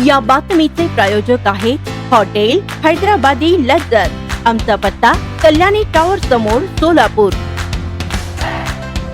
या बातमीचे प्रायोजक आहे हॉटेल हैदराबादी लज्जत आमचा पत्ता कल्याणी टॉवर समोर सोलापूर.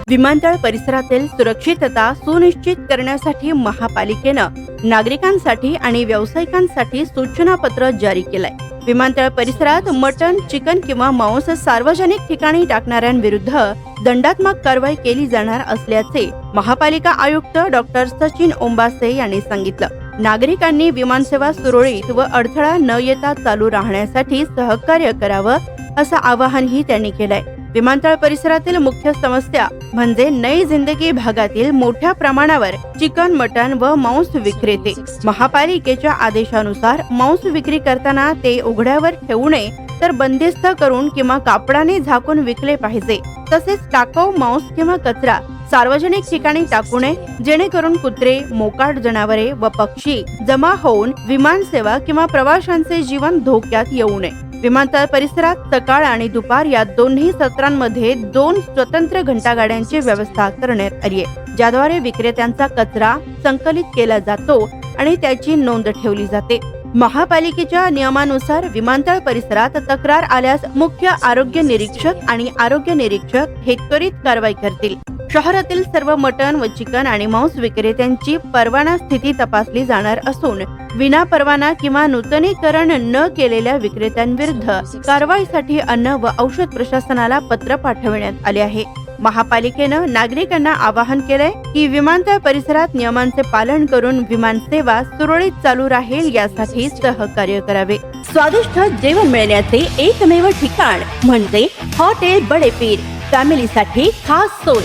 विमानतळ परिसरातील सुरक्षितता सुनिश्चित करण्यासाठी महापालिकेनं नागरिकांसाठी आणि व्यावसायिकांसाठी सूचनापत्र जारी केलंय. विमानतळ परिसरात मटन चिकन किंवा मांस सार्वजनिक ठिकाणी टाकणाऱ्यांविरुद्ध दंडात्मक कारवाई केली जाणार असल्याचे महापालिका आयुक्त डॉक्टर सचिन ओंबासे यांनी सांगितलं. नागरिकांनी विमानसेवा सुरळीत व अडथळा न येता चालू राहण्यासाठी सहकार्य करावं असं आवाहनही त्यांनी केलंय. विमानतळ परिसरातील मुख्य समस्या म्हणजे नई जिंदगी भागातील मोठ्या प्रमाणावर चिकन मटन व मांस विक्रेते. महापालिकेच्या आदेशानुसार मांस विक्री करताना ते उघड्यावर ठेवू नये तर बंदिस्त करून किंवा कापडाने झाकून विकले पाहिजे. तसेच टाकाऊ मांस किंवा कचरा सार्वजनिक ठिकाणी टाकू नये जेणेकरून कुत्रे मोकाट जनावरे व पक्षी जमा होऊन विमानसेवा किंवा प्रवाशांचे जीवन धोक्यात येऊ नये विमानतळ परिसरात सकाळ आणि दुपार या दोन्ही सत्रांमध्ये दोन स्वतंत्र घंटागाड्यांची व्यवस्था करण्यात आली आहे ज्याद्वारे विक्रेत्यांचा कचरा संकलित केला जातो आणि त्याची नोंद ठेवली जाते. महापालिकेच्या नियमानुसार विमानतळ परिसरात तक्रार आल्यास मुख्य आरोग्य निरीक्षक आणि आरोग्य निरीक्षक हे त्वरित कारवाई करतील. शहरातील सर्व मटण व चिकन आणि मांस विक्रेत्यांची परवाना स्थिती तपासली जाणार असून विना परवाना किंवा नूतनीकरण न केलेल्या विक्रेत्यांविरुद्ध कारवाईसाठी अन्न व औषध प्रशासनाला पत्र पाठविण्यात आले आहे. महापालिकेनं नागरिकांना आवाहन केलंय की विमानतळ परिसरात नियमांचे पालन करून विमान सेवा सुरळीत चालू राहील यासाठी सहकार्य करावे. स्वादिष्ट जेवण मिळण्याचे एकमेव ठिकाण म्हणजे हॉटेल बडेपीर. फॅमिलीसाठी खास सोय.